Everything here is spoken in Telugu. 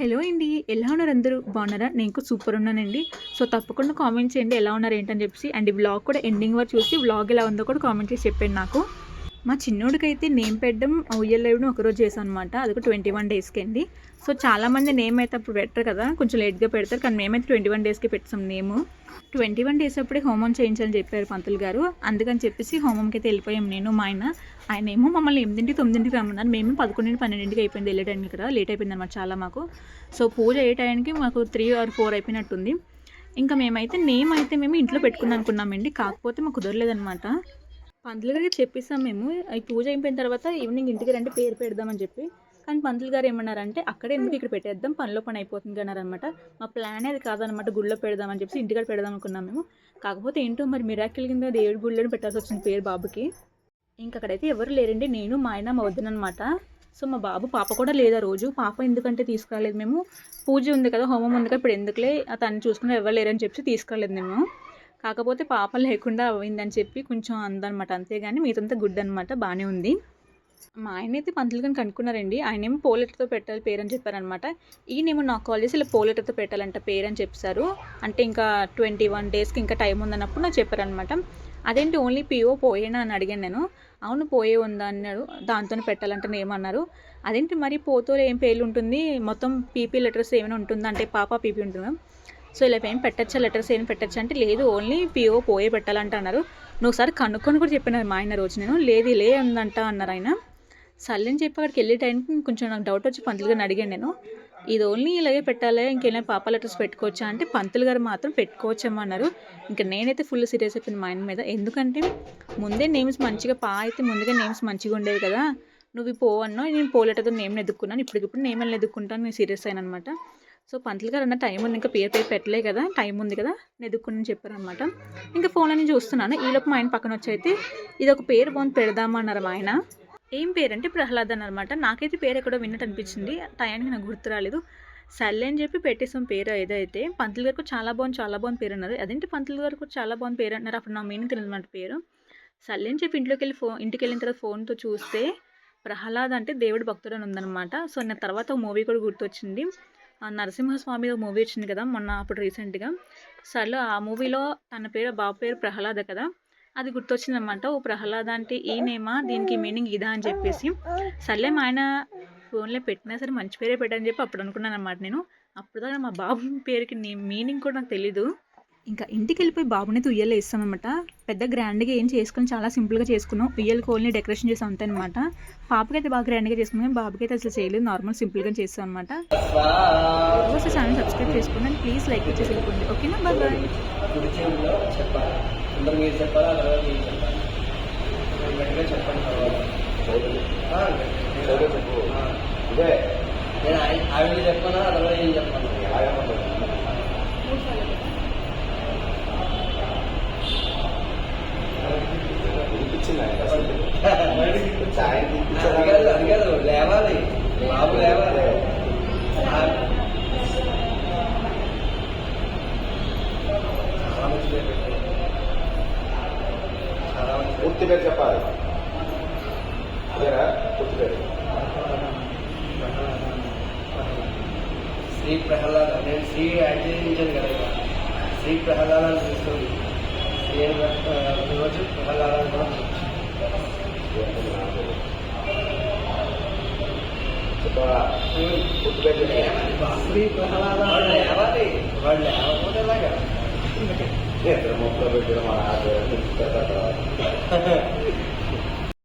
హలో అండి ఎలా ఉన్నారు అందరూ? బాగున్నారా? నేను సూపర్ ఉన్నానండి. సో తప్పకుండా కామెంట్ చేయండి ఎలా ఉన్నారు ఏంటని చెప్పేసి. అండ్ ఈ బ్లాగ్ కూడా ఎండింగ్ వరకు చూసి బ్లాగ్ ఎలా ఉందో కూడా కామెంట్ చేసి చెప్పండి నాకు. మా చిన్నోడికైతే నేమ్ పెట్టడం ఉయ్యలేవడం ఒకరోజు చేశాను అనమాట అది ఒక ట్వంటీ వన్ డేస్కి అండి సో చాలామంది నేమ్ అయితే అప్పుడు పెట్టరు కదా. కొంచెం లేట్గా పెడతారు. కానీ మేమైతే ట్వంటీ వన్ డేస్కి పెట్టాం నేము. ట్వంటీ వన్ డేస్ అప్పుడే హోమం చేయించాలని చెప్పారు పంతులు గారు. అందుకని చెప్పేసి హోమంకి అయితే వెళ్ళిపోయాం నేను మా ఆయన. ఆయన ఏమో మమ్మల్ని ఎనిమిదింటికి తొమ్మిదింటికి రమ్మన్నారు. మేము పదకొండింటి పన్నెండింటికి అయిపోయింది వెళ్ళే ఇక్కడ లేట్ అయిపోయింది అనమాట చాలా మాకు. సో పూజ అయ్యే టైంకి మాకు త్రీ ఆర్ ఫోర్ అయిపోయినట్టుంది. ఇంకా మేమైతే నేమ్ అయితే మేము ఇంట్లో పెట్టుకుందాం అనుకున్నామండి. కాకపోతే మాకు కుదరలేదనమాట పంతులు గారికి చెప్పేసాం మేము. ఈ పూజ అయిపోయిన తర్వాత ఈవినింగ్ ఇంటికి రండి పేరు పెడదామని చెప్పి. కానీ పంతులు గారు ఏమన్నారంటే అక్కడే ఎందుకు ఇక్కడ పెట్టేద్దాం? పనిలో పని అయిపోతుంది అన్నారనమాట మా ప్లాన్ అది కాదనమాట గుళ్ళో పెడదామని చెప్పి ఇంటికాడ పెడదాం అనుకున్నాం మేము. కాకపోతే ఏంటో మరి మిరాకిల్ కింద దేవుడి గుళ్ళో పెట్టాల్సి వచ్చింది పేరు బాబుకి. ఇంక అక్కడైతే ఎవరు లేరండి. నేను మా ఆయన మా వద్దనమాట సో మా బాబు పాప కూడా లేదా రోజు. పాప ఎందుకంటే తీసుకురాలేదు మేము. పూజ ఉంది కదా హోమం ఉంది కదా ఇప్పుడు ఎందుకులే? తను చూసుకుని ఎవరు లేరని చెప్పి తీసుకురాలేదు మేము. కాకపోతే పాప లేకుండా అయిందని చెప్పి కొంచెం అందనమాట. అంతేగాని మిగతంతా గుడ్ అనమాట బాగానే ఉంది. మా ఆయన అయితే పంతులు కానీ కనుక్కున్నారండి. ఆయన ఏమో పోలెట్తో పెట్టాలి పేరు అని చెప్పారనమాట ఈయనేమో నాకు కాల్ చేసి ఇలా పోలెట్తో పెట్టాలంట పేరు అని చెప్పారు. అంటే ఇంకా ట్వంటీ వన్ డేస్కి ఇంకా టైం ఉందన్నప్పుడు నాకు చెప్పారనమాట అదేంటి ఓన్లీ పిఓ పోయేనా అని అడిగాను నేను. అవును పోయే ఉందా అన్నాడు. దాంతోనే పెట్టాలంటే ఏమన్నారు అదేంటి మరి పోతో ఏం పేర్లు ఉంటుంది? మొత్తం పీపీ లెటర్స్ ఏమైనా ఉంటుందా? అంటే పాప పీపీ ఉంటుందా సో ఇలా ఏం పెట్టచ్చా? లెటర్స్ ఏం పెట్టచ్చు అంటే లేదు ఓన్లీ పిఓ పోయే పెట్టాలంట అన్నారు నువ్వు ఒకసారి కనుక్కొని కూడా చెప్పినారు మా ఆయన రోజు నేను. లేదు లే ఉందంట అన్నారు ఆయన. సర్లేని చెప్పి అక్కడికి వెళ్ళే టైంకి కొంచెం నాకు డౌట్ వచ్చి పంతులు గారిని అడిగాను నేను. ఇది ఓన్లీ ఇలాగే పెట్టాలి? ఇంకేమైనా పాప లెటర్స్ పెట్టుకోవచ్చా అంటే పంతులు గారు మాత్రం పెట్టుకోవచ్చమ్మా అన్నారు. ఇంకా నేనైతే ఫుల్ సీరియస్ అయిపోయింది మా ఆయన మీద. ఎందుకంటే ముందే నేమ్స్ మంచిగా పా అయితే ముందుగా నేమ్స్ మంచిగా ఉండేవి కదా. నువ్వు పో అన్నా నేను పోలేటతో నేమ్ ఎదుక్కున్నాను ఇప్పటికిప్పుడు నేమ్ వెళ్ళి ఎదుక్కుంటాను నేను సీరియస్ అయిన అనమాట సో పంతులు గారు అన్న టైం ఉంది. ఇంకా పేరు పేరు పెట్టలే కదా టైం ఉంది కదా నెదుక్కుని చెప్పారనమాట ఇంకా ఫోన్లో నేను చూస్తున్నాను. ఈలోపు మా ఆయన పక్కన వచ్చి అయితే ఇది ఒక పేరు బాగుంది పెడదామన్నారు మా ఆయన. ఏం పేరు అంటే ప్రహ్లాద్ అని అనమాట నాకైతే పేరు ఎక్కడో విన్నట్టు అనిపించింది. టయానికి నాకు గుర్తు రాలేదు. సర్లే అని చెప్పి పెట్టేసాం పేరు ఏదైతే. పంతులు గారికి చాలా బాగుంది చాలా బాగుంది పేరు అన్నారు. అదేంటి పంతులు గారికి చాలా బాగుంది పేరు? అన్నారు. అప్పుడు నా మీనింగ్ తెలియదు అనమాట పేరు. సర్లే అని చెప్పి ఇంట్లోకి వెళ్ళి ఫోన్ ఇంటికి వెళ్ళిన తర్వాత ఫోన్తో చూస్తే ప్రహ్లాద్ అంటే దేవుడి భక్తుడు అని ఉందన్నమాట. సో నా తర్వాత మూవీ కూడా గుర్తొచ్చింది. నరసింహస్వామి మూవీ వచ్చింది కదా మొన్న అప్పుడు రీసెంట్గా సర్లో ఆ మూవీలో తన పేరు బాబు పేరు ప్రహ్లాద కదా. అది గుర్తొచ్చిందనమాట ఓ ప్రహ్లాద అంటే ఈ నేమా దీనికి మీనింగ్ ఇదా అని చెప్పేసి. సర్లే మా ఆయన ఫోన్లో పెట్టినా సరే మంచి పేరే పెట్టని చెప్పి అప్పుడు అనుకున్నాను అనమాట నేను. అప్పుడు దాకా మా బాబు పేరుకి మీనింగ్ కూడా నాకు తెలీదు. ఇంకా ఇంటికి వెళ్ళిపోయి బాబుని ఉయ్యలు వేస్తామన్నమాట. పెద్ద గ్రాండ్గా ఏం చేసుకుని చాలా సింపుల్గా చేసుకున్నాం. ఉయ్యలు కోల్ని డెకరేషన్ చేసాం అంతే అనమాట పాపకి అయితే బాగా గ్రాండ్గా చేసుకున్నాం బాబుకి అయితే అసలు చేయలేదు. నార్మల్ సింపుల్గా చేస్తాం అనమాట ఒకసారి ఛానల్ సబ్స్క్రైబ్ చేసుకోండి ప్లీజ్ లైక్ చేసి వెళ్ళిపోండి. ఓకేనా? Bye bye. చెప్పాలి. చెప్పాలి చెప్పండి నేను ఆయ- ఆవిడకి చెప్పానా ఏం చెప్పాను వినిపించింది ఆయన అసలు ఛాయ్ అది కాదు అది కాదు లేవాలి బాబు లేవాలి ఆ. చాలా మంచిగా పెట్టారు. చాలా మంచిగా పూర్తి పేరు చెప్పాలి అదేనా పూర్తి పేరు శ్రీ ప్రహ్లాద నేను శ్రీ యాడ్ చేయించాను కదా ఇక్కడ. శ్రీ ప్రహ్లాద అని చూస్తుంది శ్రీ అని పెట్ట- రోజు ప్రహ్లాద ಶ್ರೀ ಪ್ರಹ್ಲಾದ ಒಳ್ಳೆ ಮೊದಲಾಗ ಮೊದಲ ಬಿಟ್ಟಿರೋ ಮಾಡ